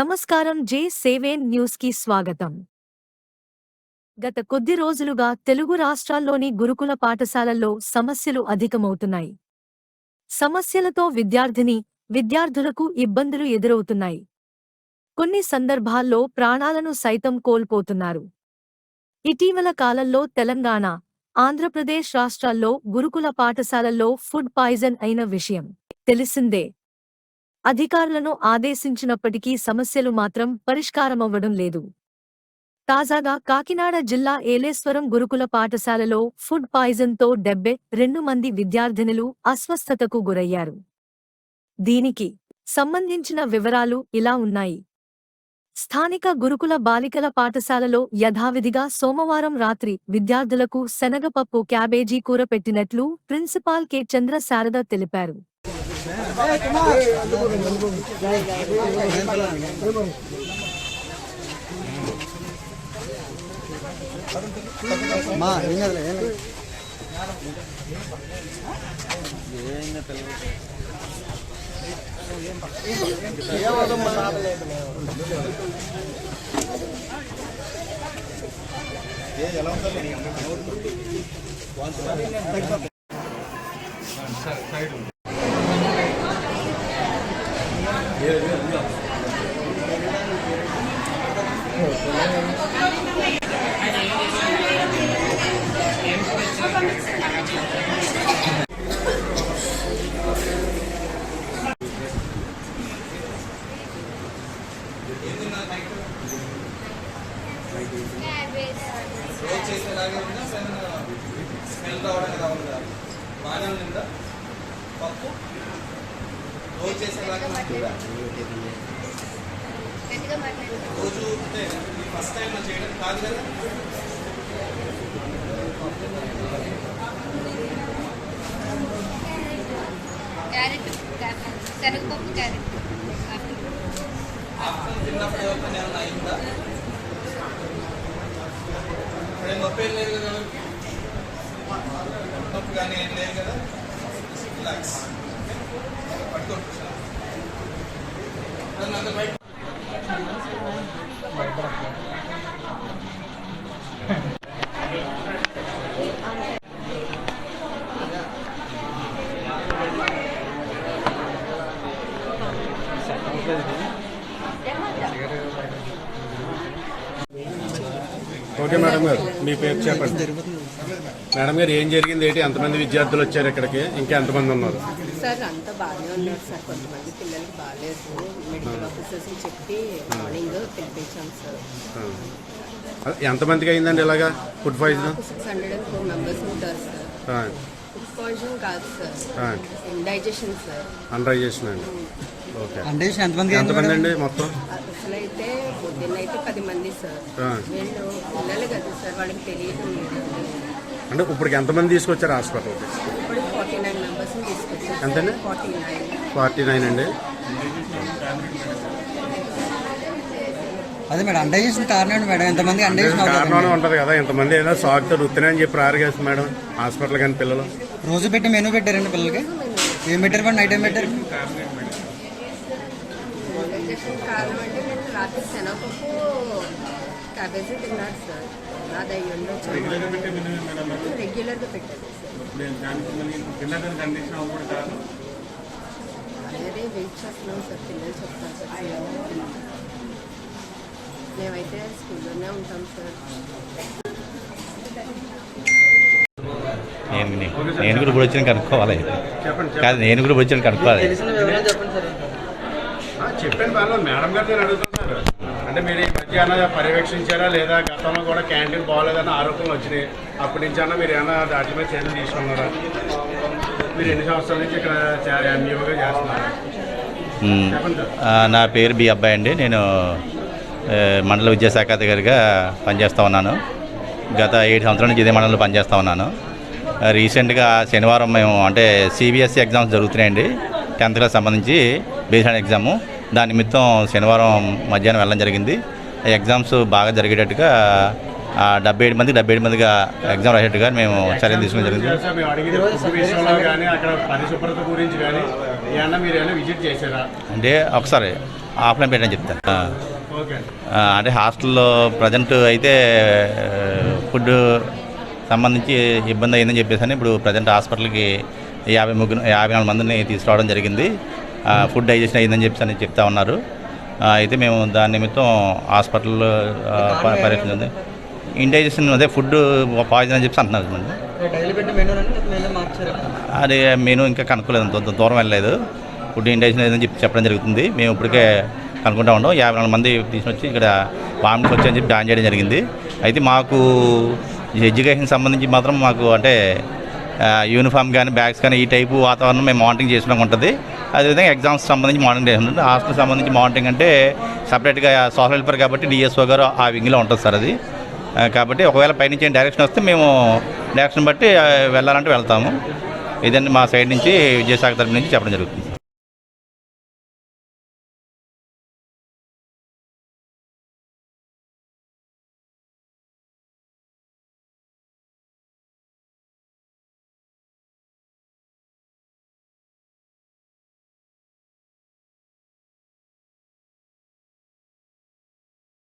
నమస్కారం జే సేవేన్ న్యూస్కి స్వాగతం. గత కొద్ది రోజులుగా తెలుగు రాష్ట్రాల్లోని గురుకుల పాఠశాలల్లో సమస్యలు అధికమవుతున్నాయి. సమస్యలతో విద్యార్థిని విద్యార్థులకు ఇబ్బందులు ఎదురవుతున్నాయి. కొన్ని సందర్భాల్లో ప్రాణాలను సైతం కోల్పోతున్నారు. ఇటీవల కాలంలో తెలంగాణ ఆంధ్రప్రదేశ్ రాష్ట్రాల్లో గురుకుల పాఠశాలల్లో ఫుడ్ పాయిజన్ అయిన విషయం తెలిసిందే. అధికారులను ఆదేశించినప్పటికీ సమస్యలు మాత్రం పరిష్కారమవ్వడం లేదు. తాజాగా కాకినాడ జిల్లా ఏలేశ్వరం గురుకుల పాఠశాలలో ఫుడ్ పాయిజన్తో డెబ్బై రెండు మంది విద్యార్థినులు అస్వస్థతకు గురయ్యారు. దీనికి సంబంధించిన వివరాలు ఇలా ఉన్నాయి. స్థానిక గురుకుల బాలికల పాఠశాలలో యథావిధిగా సోమవారం రాత్రి విద్యార్థులకు శనగపప్పు క్యాబేజీ కూర పెట్టినట్లు ప్రిన్సిపాల్ కె. చంద్ర శారద తెలిపారు. మా ఏం కదా ఏం లేదు. రోజు స్మెల్ రావడం ఎలా ఉందా బాగానే ఉందా పప్పు రోజు చేసేలాగా రోజు ఫస్ట్ టైం చేయడం కాదు కదా? క్యారెట్ శనగపప్పు క్యారెట్. తిన్నప్పుడు ఎవరికైనా ఏమైనా అయిందా? ఇప్పుడే నొప్పి ఏం లేదు కదా. నొప్పి కానీ ఏం లేదు కదా. రిలాక్స్ పట్టుకోండి ఓకే మేడం గారు. మీ పేరు చెప్పండి. మేడం గారు ఏం జరిగింది? ఏంటి? ఎంతమంది విద్యార్థులు వచ్చారు ఇక్కడికి? ఇంకా ఎంతమంది ఉన్నారు? సార్ అంతా బాగానే ఉన్నారు సార్. కొంతమంది పిల్లలకి బాగాలేదు. మెడికల్ ఆఫీసర్స్కి చెప్పి మార్నింగ్ పిలిపించాం సార్. ఎంతమందికి అయిందండి ఇలాగా food poison? Six hundred and four members ఉంటారు సార్. పాయిజన్ కాదు సార్. Indigestion sir. అండరైజేషన్ అండి. ఓకే ఎంతమంది ఎంతమంది అండి మొత్తం అసలు అయితే పొద్దున్న అయితే పది మంది సార్. వీళ్ళు పిల్లలు కదా సార్ వాళ్ళకి తెలియదు అంటే ఇప్పటికి ఎంతమంది తీసుకొచ్చారు హాస్పిటల్కి? ఇప్పుడు ఫార్టీ నైన్ మెంబర్స్ని తీసుకొచ్చారు ఎంతండి? ఫార్టీ నైన్ ఫార్టీ నైన్ అండి. అదే మేడం అండేషన్ కారణం మేడం? ఎంతమంది అండేషన్ కారణం ఉంటుంది కదా ఇంతమంది ఏదో సాగుతో రుత్తినే అని చెప్పి రారు మేడం హాస్పిటల్ కానీ పిల్లలు. రోజు పెట్టి మెనూ పెట్టారండి పిల్లలకి? ఏం పెట్టారు మేడం నైట్ ఏం పెట్టారు కారణం అంటే నేను రాత్రి శనగపప్పు క్యాబేజీ తిన్నారు సార్ అది అయ్యి ఉండొచ్చు రెగ్యులర్గా పెట్టారు. అదే వెయిట్ చేస్తున్నాం సార్ పిల్లలు చెప్తాను సార్ మేమైతే స్కూల్లోనే ఉంటాం సార్ నేను నేను కూడా ఇప్పుడు వచ్చాను కనుక్కోవాలి. కాదు నేను కూడా వచ్చాను కనుక్కోవాలి. ఆ, చెప్పండి పర్లేదు మేడం గారు నేను అడుగుతున్నారు అంటే మీరు ఈ మధ్య పర్యవేక్షించారా? లేదా గతంలో కూడా క్యాంటీన్ బాగోలేదన్న ఆరోపణలు వచ్చినాయి. అప్పటి నుంచి అన్నా మీరు ఏమైనా దాటి మీద చర్యలు తీసుకున్నారా? మీరు ఎన్ని సంవత్సరాల నుంచి ఇక్కడ ఎంఈఓగా చేస్తున్నారు? నా పేరు బి అబ్బాయి అండి. నేను మండల విద్యాశాఖ అధికారిగా పనిచేస్తూ ఉన్నాను. గత ఏడు సంవత్సరాల నుంచి ఇదే మండలంలో పనిచేస్తూ ఉన్నాను. రీసెంట్గా శనివారం మేము అంటే సిబిఎస్ఈ ఎగ్జామ్స్ జరుగుతున్నాయండి. టెన్త్ క్లాస్ సంబంధించి బేస్డ్ ఎగ్జాము. దాని నిమిత్తం శనివారం మధ్యాహ్నం వెళ్ళడం జరిగింది. ఎగ్జామ్స్ బాగా జరిగేటట్టుగా డెబ్బై ఏడు మంది డెబ్బై ఏడు మందిగా ఎగ్జామ్ రాసేట్టుగా మేము చర్యలు తీసుకోవడం జరిగింది. అంటే ఒకసారి ఆఫ్లైన్ పెట్టని చెప్తాను. అంటే హాస్టల్లో ప్రజెంట్ అయితే ఫుడ్ సంబంధించి ఇబ్బంది అయిందని చెప్పేసి అని ఇప్పుడు ప్రజెంట్ హాస్పిటల్కి యాభై ముగ్గురు యాభై నాలుగు మందిని తీసుకురావడం జరిగింది. ఫుడ్ డైజెషన్ అయిందని చెప్పేసి అని చెప్తా ఉన్నారు. అయితే మేము దాని నిమిత్తం హాస్పిటల్లో ఆ, ప- పరీక్ష ఉంది ఇండైజెషన్ అదే ఫుడ్ పాయిజన్ అని చెప్పి అంటున్నారు మెనూ మెనూ అది నేను ఇంకా కనుక్కోలేదు దూరం వెళ్ళలేదు. ఫుడ్ ఇండైజెషన్ ఏదని చెప్పి చెప్పడం జరుగుతుంది. మేము ఇప్పటికే కనుక్కుంటా ఉన్నాం. యాభై నాలుగు మంది తీసుకొని వచ్చి ఇక్కడ వామిట్స్ వచ్చి అని చెప్పి జాయిన్ చేయడం జరిగింది. అయితే మాకు ఎడ్యుకేషన్ సంబంధించి మాత్రం మాకు అంటే యూనిఫామ్ కానీ బ్యాగ్స్ కానీ ఈ టైపు వాతావరణం మేము మానిటరింగ్ చేసుకోవడం ఉంటుంది. అదేవిధంగా ఎగ్జామ్స్ సంబంధించి మానిటరింగ్ చేసి హాస్టల్ సంబంధించి మానిటరింగ్ అంటే సపరేట్గా సోషల్ వెల్ఫేర్ కాబట్టి డిఎస్ఓ గారు ఆ వింగ్లో ఉంటుంది సార్ అది. కాబట్టి ఒకవేళ పైనుంచి డైరెక్షన్ వస్తే మేము డైరెక్షన్ బట్టి వెళ్ళాలంటే వెళ్తాము. ఇదండి మా సైడ్ నుంచి విద్యాశాఖ తరపు నుంచి చెప్పడం జరుగుతుంది.